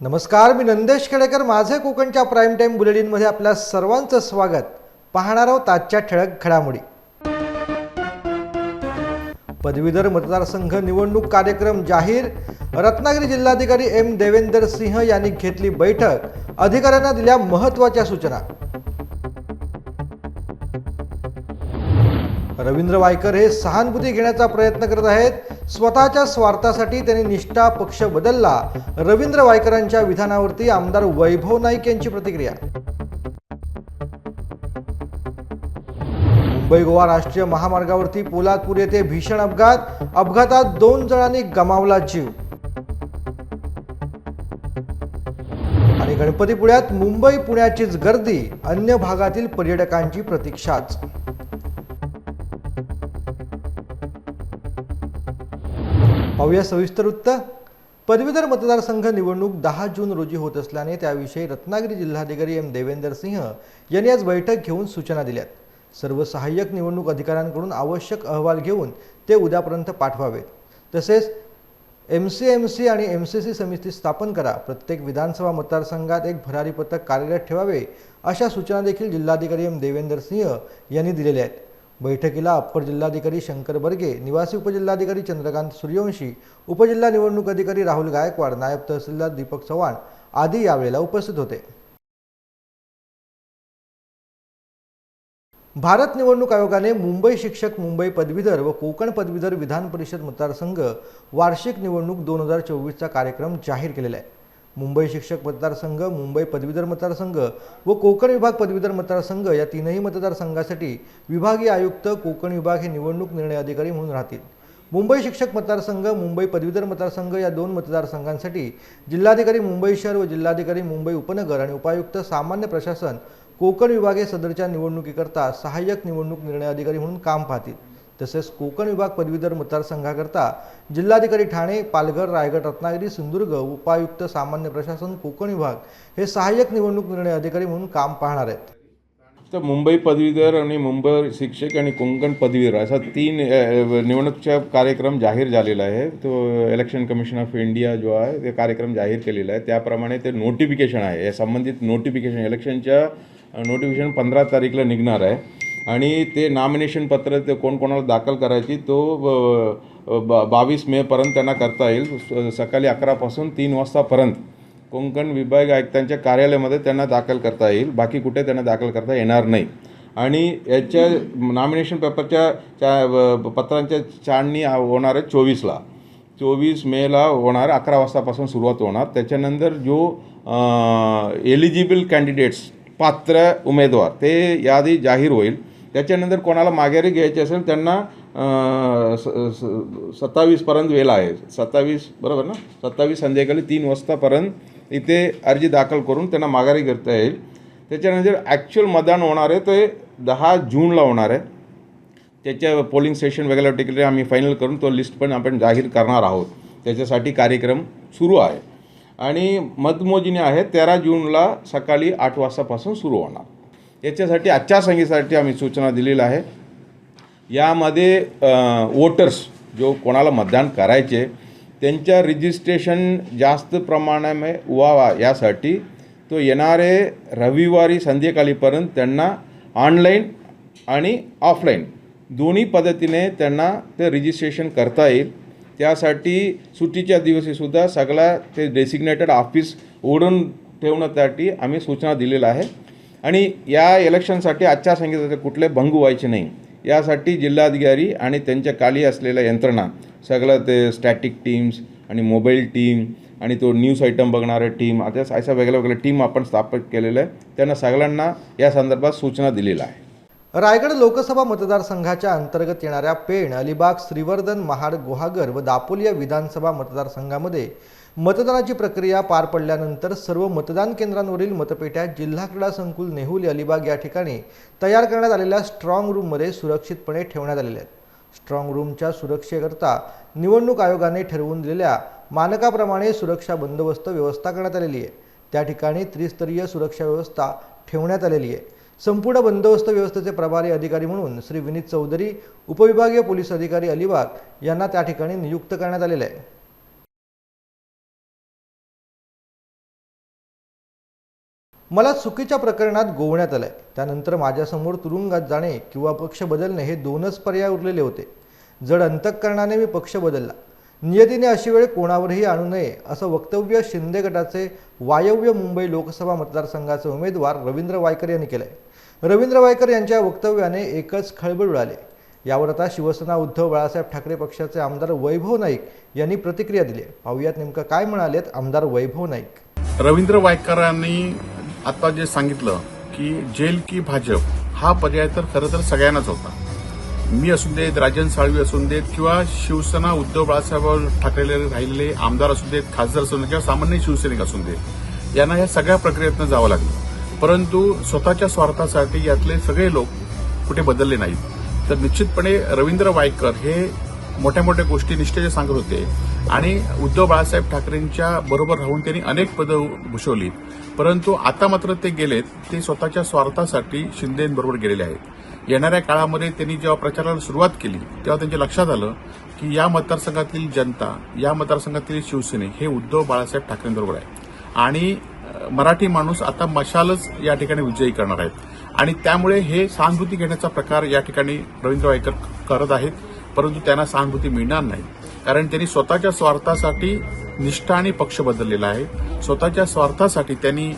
नमस्कार मी नंदेश खेडेकर माझे कोकणच्या प्राईम टाईम बुलेटिनमध्ये आपल्या सर्वांचं स्वागत. पाहणार आहोत आजच्या ठळक घडामोडी. पदवीधर मतदारसंघ निवडणूक कार्यक्रम जाहीर. रत्नागिरी जिल्हाधिकारी एम देवेंदर सिंह यांनी घेतली बैठक. अधिकाऱ्यांना दिल्या महत्त्वाच्या सूचना. रवींद्र वायकर हे सहानुभूती घेण्याचा प्रयत्न करत आहेत. स्वतःच्या स्वार्थासाठी त्यांनी निष्ठा पक्ष बदलला. रवींद्र वायकरांच्या विधानावरती आमदार वैभव नाईक यांची प्रतिक्रिया. मुंबई गोवा राष्ट्रीय महामार्गावरती पोलादपूर येथे भीषण अपघात. अपघातात दोन जणांनी गमावला जीव. आणि गणपतीपुळ्यात मुंबई पुण्याचीच गर्दी. अन्य भागातील पर्यटकांची प्रतीक्षाच. पाहूया सविस्तर वृत्त पदवीधर मतदारसंघ निवडणूक दहा जून रोजी होत असल्याने त्याविषयी रत्नागिरी जिल्हाधिकारी एम देवेंदर सिंह यांनी आज बैठक घेऊन सूचना दिल्यात. सर्व सहाय्यक निवडणूक अधिकाऱ्यांकडून आवश्यक अहवाल घेऊन ते उद्यापर्यंत पाठवावेत. तसेच एम सी एम सी आणि एम सी सी समिती स्थापन करा. प्रत्येक विधानसभा मतदारसंघात एक भरारी पथक कार्यरत ठेवावे अशा सूचना देखील जिल्हाधिकारी एम देवेंदर सिंह यांनी दिलेल्या आहेत. बैठकीला अप्पर जिल्हाधिकारी शंकर बर्गे निवासी उपजिल्हाधिकारी चंद्रकांत सूर्यवंशी उपजिल्हा निवडणूक अधिकारी राहुल गायकवाड नायब तहसीलदार दीपक चव्हाण आदी यावेळेला उपस्थित होते. भारत निवडणूक आयोगाने मुंबई शिक्षक मुंबई पदवीधर व कोकण पदवीधर विधान परिषद मतदारसंघ वार्षिक निवडणूक दोन हजार चोवीसचा कार्यक्रम जाहीर केलेला आहे. मुंबई शिक्षक मतदारसंघ मुंबई पदवीधर मतदारसंघ व कोकण विभाग पदवीधर मतदारसंघ या तीनही मतदारसंघासाठी विभागीय आयुक्त कोकण विभाग हे निवडणूक निर्णय अधिकारी म्हणून राहतील. मुंबई शिक्षक मतदारसंघ मुंबई पदवीधर मतदारसंघ या दोन मतदारसंघांसाठी जिल्हाधिकारी मुंबई शहर व जिल्हाधिकारी मुंबई उपनगर आणि उपायुक्त सामान्य प्रशासन कोकण विभाग हे सदरच्या निवडणुकीकरता सहाय्यक निवडणूक निर्णय अधिकारी म्हणून काम पाहतील. तसेच कोकण विभाग पदवीधर मतदारसंघाकरता जिल्हाधिकारी ठाणे पालघर रायगड रत्नागिरी सिंधुदुर्ग उपायुक्त सामान्य प्रशासन कोकण विभाग हे सहाय्यक निवडणूक निर्णय अधिकारी म्हणून काम पाहणार आहेत. तर मुंबई पदवीधर आणि मुंबई शिक्षक आणि कोंकण पदवीधर असा तीन अ, निवडणूकचा कार्यक्रम जाहीर झालेला आहे. तो इलेक्शन कमिशन ऑफ इंडिया जो आहे ते कार्यक्रम जाहीर केलेला आहे. त्याप्रमाणे ते नोटिफिकेशन आहे. या संबंधित नोटिफिकेशन इलेक्शनच्या नोटिफिकेशन पंधरा तारीखला निघणार आहे. आणि ते नॉमिनेशन पत्र ते कोण कोणाला दाखल करायची तो बा बावीस मेपर्यंत त्यांना करता येईल. स- सकाळी अकरापासून तीन वाजतापर्यंत कोंकण विभाग आयुक्तांच्या कार्यालयामध्ये त्यांना दाखल करता येईल. बाकी कुठे त्यांना दाखल करता येणार नाही. आणि याच्या नॉमिनेशन पेपरच्या चा पत्रांच्या छाननी होणार आहे चोवीसला. चोवीस मेला होणार अकरा वाजतापासून सुरुवात होणार. त्याच्यानंतर जो एलिजिबल कॅन्डिडेट्स पात्र उमेदवार ते यादी जाहीर होईल. त्याच्यानंतर कोणाला माघारी घ्यायची असेल त्यांना स- स- सत्तावीसपर्यंत वेळ आहे. सत्तावीस बरोबर ना? सत्तावीस संध्याकाळी तीन वाजतापर्यंत इथे अर्जी दाखल करून त्यांना माघारी करता येईल. त्याच्यानंतर ॲक्च्युअल मतदान होणार आहे ते दहा जूनला होणार आहे. त्याच्या पोलिंग स्टेशन वगैरे तिकडे आम्ही फायनल करून तो लिस्ट पण आपण जाहीर करणार आहोत. त्याच्यासाठी कार्यक्रम सुरू आहे. आणि मतमोजणी आहे तेरा जूनला सकाळी आठ वाजतापासून सुरू होणार. याच्यासाठी आचारसंहितेसाठी आम्ही सूचना दिलेल्या आहे. यामध्ये वोटर्स जो कोणाला मतदान करायचे त्यांच्या रजिस्ट्रेशन जास्त प्रमाणामध्ये व्हावा यासाठी तो येणारे रविवारी संध्याकाळीपर्यंत त्यांना ऑनलाईन आणि ऑफलाईन दोन्ही पद्धतीने त्यांना ते रजिस्ट्रेशन करता येईल. त्यासाठी सुट्टीच्या दिवशीसुद्धा सगळा ते डेसिग्नेटेड ऑफिस उघडून ठेवण्यासाठी आम्ही सूचना दिलेल्या आहे आणि या इलेक्शनसाठी आचारसंहितेचे कुठले भंग व्हायचे नाही. यासाठी जिल्हाधिकारी आणि त्यांच्या खाली असलेल्या यंत्रणा सगळं ते स्टॅटिक टीम्स आणि मोबाईल टीम आणि तो न्यूज आयटम बघणारे टीम आता अशा वेगळ्या वेगळ्या टीम आपण स्थापित केलेलं आहे त्यांना सगळ्यांना या संदर्भात सूचना दिलेल्या आहे रायगड लोकसभा मतदारसंघाच्या अंतर्गत येणाऱ्या पेण अलिबाग श्रीवर्धन महाड गुहागर व दापोली या विधानसभा मतदारसंघामध्ये मतदानाची प्रक्रिया पार पडल्यानंतर सर्व मतदान केंद्रांवरील मतपेट्या जिल्हा क्रीडा संकुल नेहुली अलिबाग या ठिकाणी तयार करण्यात आलेल्या स्ट्रॉंग रूममध्ये सुरक्षितपणे ठेवण्यात आलेल्या आहेत. स्ट्रॉंग रूमच्या सुरक्षेकरता निवडणूक आयोगाने ठरवून दिलेल्या मानकाप्रमाणे सुरक्षा बंदोबस्त व्यवस्था करण्यात आलेली आहे. त्या ठिकाणी त्रिस्तरीय सुरक्षा व्यवस्था ठेवण्यात आलेली आहे. संपूर्ण बंदोबस्त व्यवस्थेचे प्रभारी अधिकारी म्हणून श्री विनीत चौधरी उपविभागीय पोलीस अधिकारी अलिबाग यांना त्या ठिकाणी नियुक्त करण्यात आलेलं आहे. मला चुकीच्या प्रकरणात गोवण्यात आलंय. त्यानंतर माझ्यासमोर तुरुंगात जाणे किंवा पक्ष बदलणे हे दोनच पर्याय उरलेले होते. जड अंतःकरणाने मी पक्ष बदलला. नियतीने अशी वेळ कोणावरही आणू नये असं वक्तव्य शिंदे गटाचे वायव्य मुंबई लोकसभा मतदारसंघाचे उमेदवार रवींद्र वायकर यांनी केलंय. रवींद्र वायकर यांच्या वक्तव्याने एकच खळबळ उडाले. यावर आता शिवसेना उद्धव बाळासाहेब ठाकरे पक्षाचे आमदार वैभव नाईक यांनी प्रतिक्रिया दिली आहे. पाहुयात नेमकं काय म्हणालेत आमदार वैभव नाईक. रवींद्र वायकरांनी आता जे सांगितलं की जेल की भाजप हा पर्याय तर खरं तर सगळ्यांनाच होता. मी असू देत राजन साळवी असून देत किंवा शिवसेना उद्धव बाळासाहेब ठाकरे राहिलेले आमदार असू देत खासदार असून देत किंवा सामान्य शिवसैनिक असून देत यांना या सगळ्या प्रक्रियेतनं जावं लागलं. परंतु स्वतःच्या स्वार्थासाठी यातले सगळे लोक कुठे बदलले नाहीत. तर निश्चितपणे रवींद्र वायकर हे मोठ्या मोठ्या गोष्टी निष्ठेचे सांगत होते आणि उद्धव बाळासाहेब ठाकरेंच्या बरोबर राहून त्यांनी अनेक पदं भूषवली परंतु आता मात्र ते गेलेत ते स्वतःच्या स्वार्थासाठी शिंदेबरोबर गेलेले आहेत. येणाऱ्या काळामध्ये त्यांनी जेव्हा प्रचाराला सुरुवात केली तेव्हा त्यांच्या लक्षात आलं की या मतदारसंघातील जनता या मतदारसंघातील शिवसेने हे उद्धव बाळासाहेब ठाकरेंबरोबर आहे आणि मराठी माणूस आता मशालच या ठिकाणी विजयी करणार आहेत. आणि त्यामुळे हे सहानुभूती घेण्याचा प्रकार या ठिकाणी रवींद्र वायकर करत आहेत परंतु त्यांना सहानुभूती मिळणार नाही. कारण त्यांनी स्वतःच्या स्वार्थासाठी निष्ठा आणि पक्ष बदललेला आहे. स्वतःच्या स्वार्थासाठी त्यांनी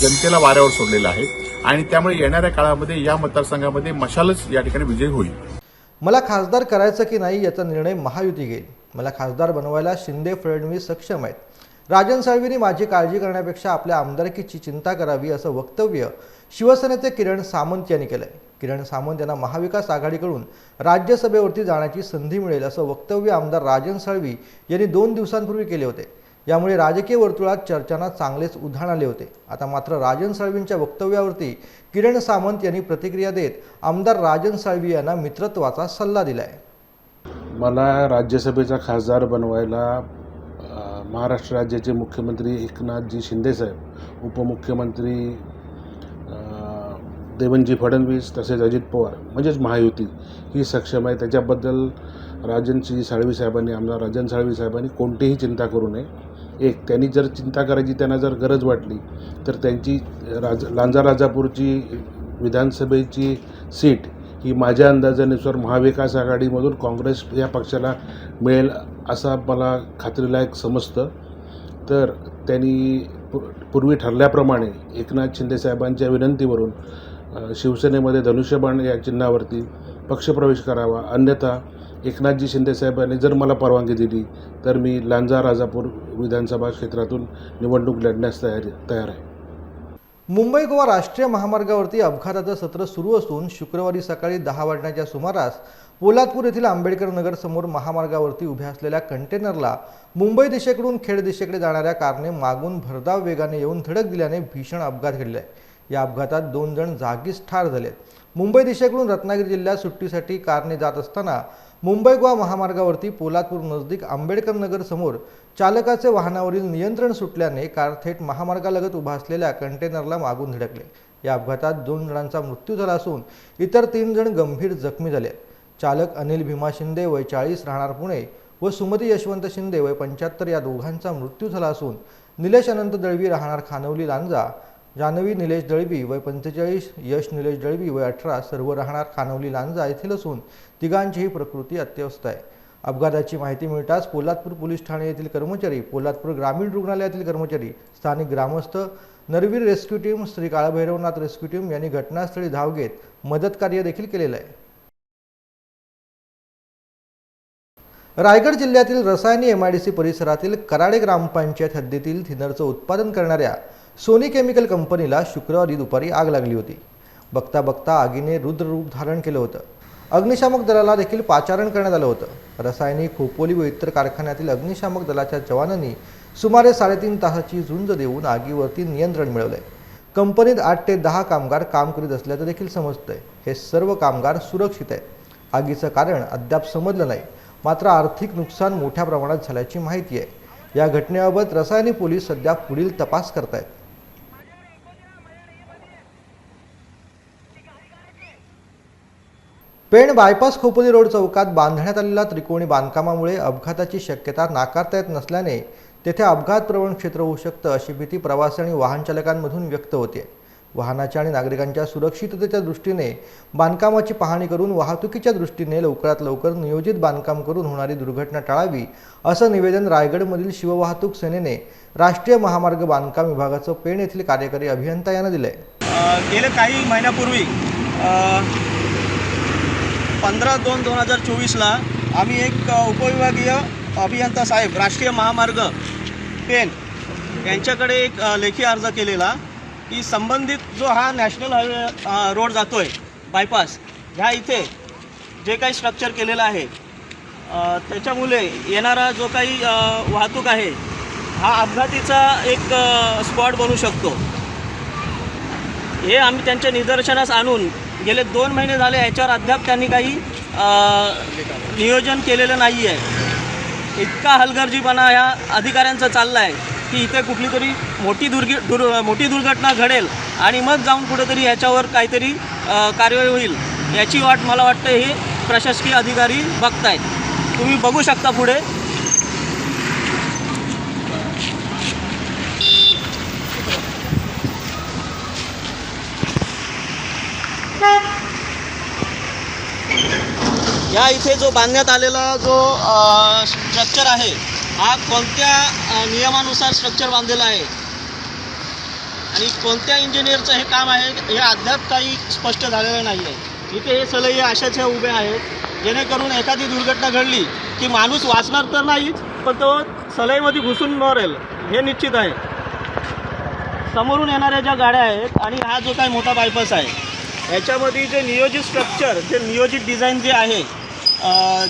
जनतेला वाऱ्यावर सोडलेलं आहे. आणि त्यामुळे येणाऱ्या काळामध्ये या मतदारसंघामध्ये मशालच या ठिकाणी विजय होईल. मला खासदार करायचं की नाही याचा निर्णय महायुती घेईल. मला खासदार बनवायला शिंदे फडणवीस सक्षम आहेत. राजन साळवींनी माझी काळजी करण्यापेक्षा आपल्या आमदारकीची चिंता करावी असं वक्तव्य शिवसेनेचे किरण सामंत यांनी केलंय. किरण सामंत यांना महाविकास आघाडीकडून राज्यसभेवरती जाण्याची संधी मिळेल असं वक्तव्य आमदार राजन साळवी यांनी दोन दिवसांपूर्वी केले होते. यामुळे राजकीय वर्तुळात चर्चांना चांगलेच उधाण आले होते. आता मात्र राजन साळवींच्या वक्तव्यावरती किरण सामंत यांनी प्रतिक्रिया देत आमदार राजन साळवी यांना मित्रत्वाचा सल्ला दिला आहे मला राज्यसभेचा खासदार बनवायला महाराष्ट्र राज्याचे मुख्यमंत्री एकनाथजी शिंदेसाहेब उपमुख्यमंत्री देवेंद्रजी फडणवीस तसेच अजित पवार म्हणजेच महायुती ही सक्षम आहे. त्याच्याबद्दल राजनजी साळवी साहेबांनी आमदार राजन साळवी साहेबांनी कोणतीही चिंता करू नये. एक त्यांनी जर चिंता करायची त्यांना जर गरज वाटली तर त्यांची राज लांजा राजापूरची विधानसभेची सीट ही माझ्या अंदाजानुसार महाविकास आघाडीमधून काँग्रेस या पक्षाला मिळेल असा मला खात्रीलायक समजतं. तर त्यांनी पूर्वी ठरल्याप्रमाणे एकनाथ शिंदेसाहेबांच्या विनंतीवरून शिवसेनेमध्ये धनुष्यबाण या चिन्हावरती पक्षप्रवेश करावा. अन्यथा एकनाथजी शिंदेसाहेबांनी जर मला परवानगी दिली तर मी लांजा राजापूर विधानसभा क्षेत्रातून निवडणूक लढण्यास तयार तयार आहे. मुंबई गोवा राष्ट्रीय महामार्गावरती अपघाताचं सत्र सुरू असून शुक्रवारी सकाळी दहा वाजण्याच्या सुमारास पोलादपूर येथील आंबेडकर नगर समोर महामार्गावरती उभ्या असलेल्या कंटेनरला मुंबई दिशेकडून खेड दिशेकडे जाणाऱ्या कारने मागून भरधाव वेगाने येऊन धडक दिल्याने भीषण अपघात घडलाय. या अपघातात दोन जण जागीच ठार झालेत. मुंबई दिशेकडून रत्नागिरी जिल्ह्यात सुट्टीसाठी कारने जात असताना मुंबई गोवा महामार्गावरती पोलादपूर नजदीक आंबेडकर नगर समोर चालकाचे वाहनावरील नियंत्रण सुटल्याने कार थेट महामार्गालगत उभा असलेल्या कंटेनरला मागून धडकले. या अपघातात दोन जणांचा मृत्यू झाला असून इतर तीन जण गंभीर जखमी झाले चालक अनिल भीमा शिंदे वय चाळीस राहणार पुणे व सुमती यशवंत शिंदे वय पंच्याहत्तर या दोघांचा मृत्यू झाला असून निलेश अनंत दळवी राहणार खानवली लांजा जान्हवी निलेश दळवी वय पंचेचाळीस यश निलेश दळवी वय अठरा सर्व राहणार खानवली लांजा येथील असून तिघांचीही प्रकृती अत्यवस्थ आहे. अपघाताची माहिती मिळताच पोलादपूर पोलीस ठाणे येथील कर्मचारी पोलादपूर ग्रामीण रुग्णालयातील कर्मचारी स्थानिक ग्रामस्थ Narveer rescue team Shri Kalbhairavnath rescue team यांनी घटनास्थळी धाव घेत मदत कार्य देखील केलेलं आहे. रायगड जिल्ह्यातील रसायनी एमआयडीसी परिसरातील कराडे ग्रामपंचायत हद्दीतील थिनरचं उत्पादन करणाऱ्या सोनी केमिकल कंपनीला शुक्रवारी दुपारी आग लागली होती. बघता बघता आगीने रुद्ररूप धारण केलं होतं. अग्निशामक दलाला देखील पाचारण करण्यात आलं होतं. रसायनी खोपोली व इतर कारखान्यातील अग्निशामक दलाच्या जवानांनी सुमारे साडेतीन तासाची झुंज देऊन आगीवरती नियंत्रण मिळवलंय. कंपनीत आठ ते दहा कामगार काम करीत असल्याचं देखील समजतंय. हे सर्व कामगार सुरक्षित आहेत. आगीचं कारण अद्याप समजलं नाही. मात्र आर्थिक नुकसान मोठ्या प्रमाणात झाल्याची माहिती आहे. या घटनेबाबत रसायनी पोलीस सध्या पुढील तपास करतायत. पेण बायपास खोपोली रोड चौकात बांधण्यात आलेल्या त्रिकोणी बांधकामामुळे अपघाताची शक्यता नाकारता येत नसल्याने तेथे अपघात प्रवण क्षेत्र होऊ शकतं अशी भीती प्रवासी आणि वाहन चालकांमधून व्यक्त होते. वाहनाच्या आणि नागरिकांच्या सुरक्षिततेच्या दृष्टीने बांधकामाची पाहणी करून वाहतुकीच्या दृष्टीने लवकरात लवकर नियोजित बांधकाम करून होणारी दुर्घटना टाळावी असं निवेदन रायगडमधील शिववाहतूक सेनेने राष्ट्रीय महामार्ग बांधकाम विभागाचं पेण येथील कार्यकारी अभियंता यांना दिलंय. आहे गेल्या काही महिन्यापूर्वी पंधरा दोन दोन हजार चोवीसला आम्ही एक उपविभागीय अभियंता साहेब राष्ट्रीय महामार्ग पेन यांच्याकडे एक लेखी अर्ज केलेला की संबंधित जो हा नॅशनल हायवे रोड जातो आहे बायपास ह्या इथे जे काही स्ट्रक्चर केलेलं आहे त्याच्यामुळे येणारा जो काही वाहतूक आहे हा अपघातीचा एक स्पॉट बनू शकतो. हे आम्ही त्यांच्या निदर्शनास आणून गेले दोन महिने झाले याच्यावर अद्याप त्यांनी काही नियोजन केलेलं नाही आहे इतका हलगर्जीपणा ह्या अधिकाऱ्यांचा चालला आहे की इथे कुठली तरी मोठी दुर्ग दुर् मोठी दुर्घटना घडेल आणि मग जाऊन कुठेतरी ह्याच्यावर काहीतरी कारवाई होईल याची वाट मला वाटतं हे प्रशासकीय अधिकारी बघतायत. तुम्ही बघू शकता पुढे. या इथे जो बांधण्यात आलेला जो स्ट्रक्चर आहे हा कोणत्या नियमानुसार स्ट्रक्चर बांधलेला आहे? आणि कोणत्या इंजिनियरचं हे काम आहे हे अद्याप काही स्पष्ट झालेलं नाही आहे इथे हे सलई अशाच ह्या उभे आहेत. जेणेकरून एखादी दुर्घटना घडली की माणूस वाचणार तर नाहीच पण तो सलईमध्ये घुसून मरेल हे निश्चित आहे. समोरून येणाऱ्या ज्या गाड्या आहेत आणि हा जो काही मोठा बायपास आहे याच्यामध्ये जे नियोजित स्ट्रक्चर जे नियोजित डिझाईन जे आहे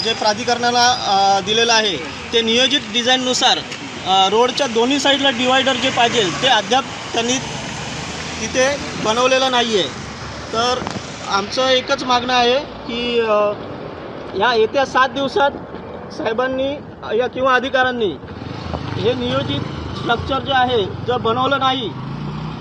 जे प्राधिकरणाला दिलेलं आहे ते नियोजित डिझाईननुसार रोडच्या दोन्ही साईडला डिवायडर जे पाहिजे ते अद्याप त्यांनी तिथे बनवलेलं नाही आहे तर आमचं एकच मागणं आहे की ह्या येत्या सात दिवसात साहेबांनी या किंवा अधिकाऱ्यांनी हे नियोजित स्ट्रक्चर जे आहे जर बनवलं नाही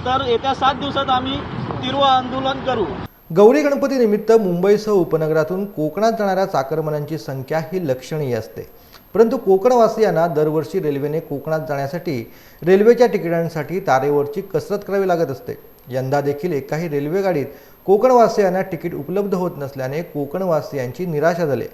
तर येत्या सात दिवसात आम्ही तीव्र आंदोलन करू. गौरी गणपतीनिमित्त मुंबईसह उपनगरातून कोकणात जाणाऱ्या चाकरमान्यांची संख्या ही लक्षणीय असते. परंतु कोकणवासियांना दरवर्षी रेल्वेने कोकणात जाण्यासाठी रेल्वेच्या तिकिटांसाठी तारेवरची कसरत करावी लागत असते. यंदा देखील एकाही रेल्वे गाडीत कोकणवासियांना तिकीट उपलब्ध होत नसल्याने कोकणवासियांची निराशा झाली.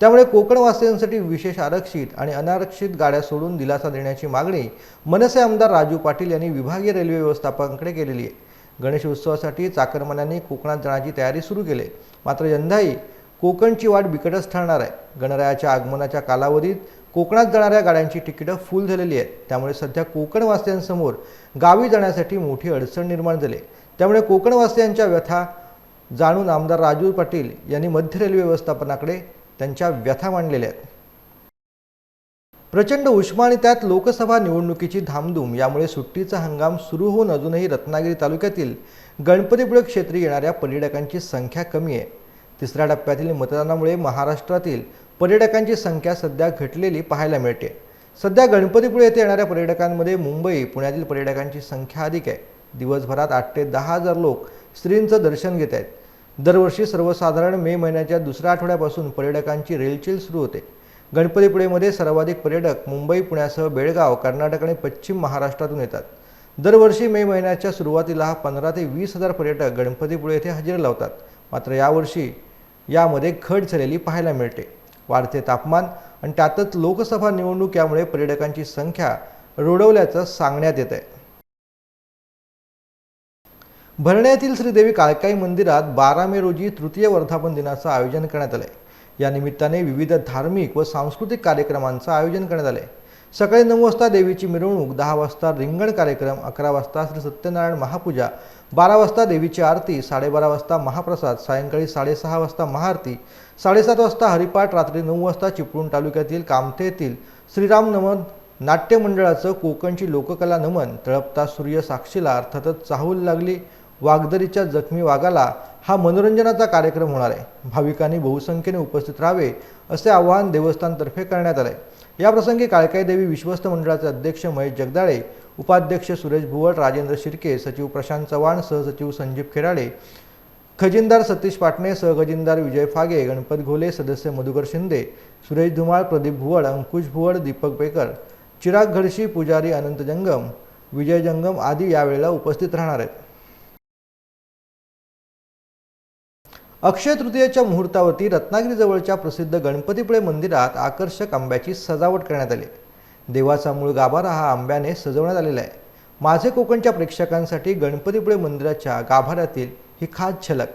त्यामुळे कोकणवासियांसाठी विशेष आरक्षित आणि अनारक्षित गाड्या सोडून दिलासा देण्याची मागणी मनसे आमदार राजू पाटील यांनी विभागीय रेल्वे व्यवस्थापकांकडे केलेली आहे. गणेश उत्सवासाठी चाकरमान्यांनी कोकणात जाण्याची तयारी सुरू केली. मात्र यंदाही कोकणची वाट बिकटच ठरणार आहे. गणरायाच्या आगमनाच्या कालावधीत कोकणात जाणाऱ्या गाड्यांची तिकीटं फुल झालेली आहेत. त्यामुळे सध्या कोकणवासियांसमोर गावी जाण्यासाठी मोठी अडचण निर्माण झाली. त्यामुळे कोकणवासियांच्या व्यथा जाणून आमदार राजू पाटील यांनी मध्य रेल्वे व्यवस्थापनाकडे त्यांच्या व्यथा मांडलेल्या आहेत. प्रचंड उष्मा आणि त्यात लोकसभा निवडणुकीची धामधूम. यामुळे सुट्टीचा हंगाम सुरू होऊन अजूनही रत्नागिरी तालुक्यातील गणपतीपुळे क्षेत्री येणाऱ्या पर्यटकांची संख्या कमी आहे. तिसऱ्या टप्प्यातील मतदानामुळे महाराष्ट्रातील पर्यटकांची संख्या सध्या घटलेली पाहायला मिळते. सध्या गणपतीपुळे येथे येणाऱ्या पर्यटकांमध्ये मुंबई पुण्यातील पर्यटकांची संख्या अधिक आहे. दिवसभरात आठ ते दहा हजार लोक स्त्रींचं दर्शन घेत आहेत. दरवर्षी सर्वसाधारण मे महिन्याच्या दुसऱ्या आठवड्यापासून पर्यटकांची रेलचेल सुरू होते. गणपतीपुळेमध्ये सर्वाधिक पर्यटक मुंबई पुण्यासह बेळगाव कर्नाटक आणि पश्चिम महाराष्ट्रातून येतात. दरवर्षी मे महिन्याच्या सुरुवातीला पंधरा ते वीस हजार पर्यटक गणपतीपुळे येथे हजेरी लावतात. मात्र यावर्षी यामध्ये घट झालेली पाहायला मिळते. वाढते तापमान आणि त्यातच लोकसभा निवडणूक यामुळे पर्यटकांची संख्या रोडवल्याचं सांगण्यात येत आहे. भरण्यातील श्रीदेवी काळकाई मंदिरात बारा मे रोजी तृतीय वर्धापन दिनाचं आयोजन करण्यात आलं आहे या निमित्ताने विविध धार्मिक व सांस्कृतिक कार्यक्रमांचं आयोजन करण्यात आलं. आहे सकाळी नऊ वाजता देवीची मिरवणूक दहा वाजता रिंगण कार्यक्रम अकरा वाजता श्री सत्यनारायण महापूजा बारा वाजता देवीची आरती साडेबारा वाजता महाप्रसाद सायंकाळी साडेसहा वाजता महाआरती साडेसात वाजता हरिपाठ रात्री नऊ वाजता चिपळूण तालुक्यातील कामथे येथील श्रीराम नमन नाट्यमंडळाचं कोकणची लोककला नमन तळपता सूर्य साक्षीला अर्थातच चाहूल लागली. वागदरीच्या जखमी वाघाला हा मनोरंजनाचा कार्यक्रम होणार आहे. भाविकांनी बहुसंख्येने उपस्थित राहावे असे आवाहन देवस्थानतर्फे करण्यात आले याप्रसंगी काळकाई देवी विश्वस्त मंडळाचे अध्यक्ष महेश जगदाळे उपाध्यक्ष सुरेश भुवळ राजेंद्र शिर्के सचिव प्रशांत चव्हाण सहसचिव संजीव खेराडे खजिनदार सतीश पाटणे सहखजिनदार विजय फागे गणपत घोले सदस्य मधुकर शिंदे सुरेश धुमाळ प्रदीप भुवड अंकुश भुवड दीपक बेकर चिराग घडशी पुजारी अनंत जंगम विजय जंगम आदी यावेळेला उपस्थित राहणार आहेत. अक्षय तृतीयेच्या मुहूर्तावरती रत्नागिरीजवळच्या प्रसिद्ध गणपतीपुळे मंदिरात आकर्षक आंब्याची सजावट करण्यात आली. देवाचा मूळ गाभारा हा आंब्याने सजवण्यात आलेला आहे. माझे कोकणच्या प्रेक्षकांसाठी गणपतीपुळे मंदिराच्या गाभाऱ्यातील ही खास झलक.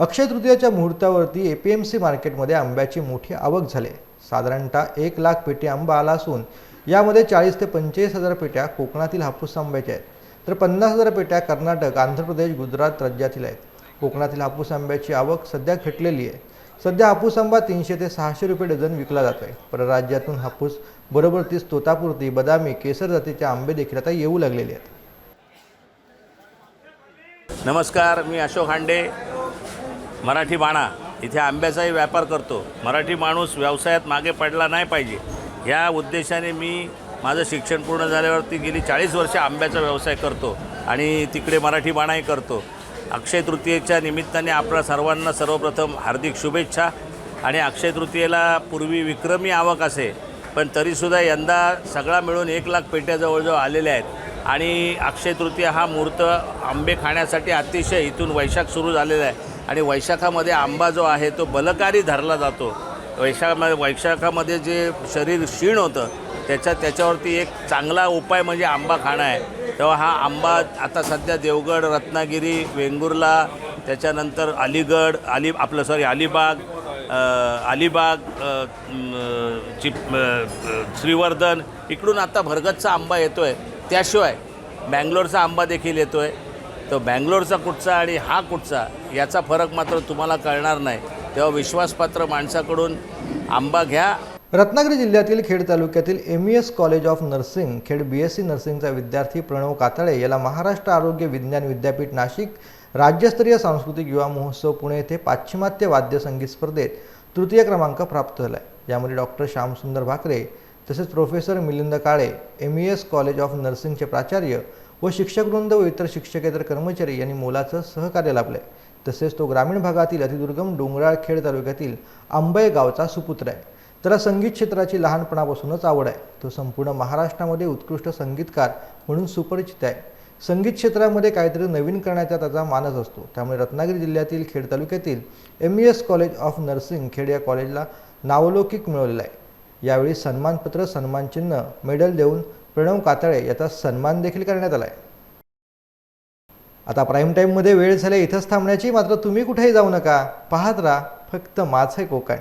अक्षय तृतीयाच्या मुहूर्तावरती ए पी एम सी मार्केटमध्ये आंब्याची मोठी आवक झाली. साधारणतः एक लाख पेटी आंबा आला असून यामध्ये चाळीस ते पंचेचाळीस हजार पेट्या कोकणातील हापूस आंब्याच्या आहेत. तर पन्नास हजार पेट्या कर्नाटक आंध्र प्रदेश गुजरात राज्यातील आहेत. कोकणातील हापूस आंब्याची आवक सध्या घटलेली आहे. सध्या हापूस आंबा तीनशे ते सहाशे रुपये डझन विकला जातो आहे परराज्यातून हापूस बरोबर तीच तोतापुरती बदामी केसर जातीचे आंबे देखील आता येऊ लागलेले आहेत. नमस्कार मी अशोक हांडे. मराठी बाणा इथे आंब्याचाही व्यापार करतो. मराठी माणूस व्यवसायात मागे पडला नाही पाहिजे. या उद्देशाने मी माझं शिक्षण पूर्ण झाल्यावरती गेली चाळीस वर्ष आंब्याचा व्यवसाय करतो आणि तिकडे मराठी बाणाही करतो. अक्षय तृतीयेच्या निमित्ताने आपल्या सर्वांना सर्वप्रथम हार्दिक शुभेच्छा आणि अक्षय तृतीयेला पूर्वी विक्रमी आवक असे पण तरीसुद्धा यंदा सगळा मिळून एक लाख पेट्या जवळजवळ आलेल्या आहेत. आणि अक्षय तृतीय हा मुहूर्त आंबे खाण्यासाठी अतिशय इथून वैशाख सुरू झालेला आहे. आणि वैशाखामध्ये आंबा जो आहे तो बलकारी धरला जातो. वैशाखामध्ये वैशाखामध्ये जे शरीर क्षीण होतं त्याच्या त्याच्यावरती एक चांगला उपाय म्हणजे आंबा खाणं आहे. तेव्हा हा आंबा आता सध्या देवगड रत्नागिरी वेंगुर्ला त्याच्यानंतर अलीगड अली आपलं सॉरी अलिबाग अलिबाग चिप श्रीवर्धन इकडून आता भरगतचा आंबा येतो आहे त्याशिवाय बँगलोरचा आंबा देखील येतो आहे तो बँगलोरचा कुठचा आणि हा कुठचा? याचा फरक मात्र तुम्हाला कळणार नाही. तेव्हा विश्वासपात्र माणसाकडून आंबा घ्या. रत्नागिरी जिल्ह्यातील खेड तालुक्यातील M E S college of nursing Khed B S C नर्सिंगचा विद्यार्थी प्रणव कातळे याला महाराष्ट्र आरोग्य विज्ञान विद्यापीठ नाशिक राज्यस्तरीय सांस्कृतिक युवा महोत्सव पुणे येथे पाश्चिमात्य वाद्य संगीत स्पर्धेत तृतीय क्रमांक प्राप्त झाला आहे यामध्ये डॉक्टर श्यामसुंदर भाकरे तसेच professor Milind Kale M E S college of नर्सिंगचे प्राचार्य व शिक्षकवृंद व इतर शिक्षकेतर कर्मचारी यांनी मोलाचं सहकार्य लाभलं आहे तसेच तो ग्रामीण भागातील अतिदुर्गम डोंगराळ खेड तालुक्यातील आंबे गावचा सुपुत्र आहे. त्याला संगीत क्षेत्राची लहानपणापासूनच आवड आहे. तो संपूर्ण महाराष्ट्रामध्ये उत्कृष्ट संगीतकार म्हणून सुपरिचित आहे. संगीत क्षेत्रामध्ये काहीतरी नवीन करण्याचा त्याचा मानस असतो. त्यामुळे रत्नागिरी जिल्ह्यातील खेड तालुक्यातील M E S college of nursing Khed या कॉलेजला नावलौकिक मिळवलेला आहे. यावेळी सन्मानपत्र सन्मानचिन्ह मेडल देऊन प्रणव कातळे याचा सन्मान देखील करण्यात आला आहे. आता प्राईम टाईममध्ये वेळ झाल्या इथंच थांबण्याची मात्र तुम्ही कुठेही जाऊ नका. पाहत राहा फक्त माझे कोकण.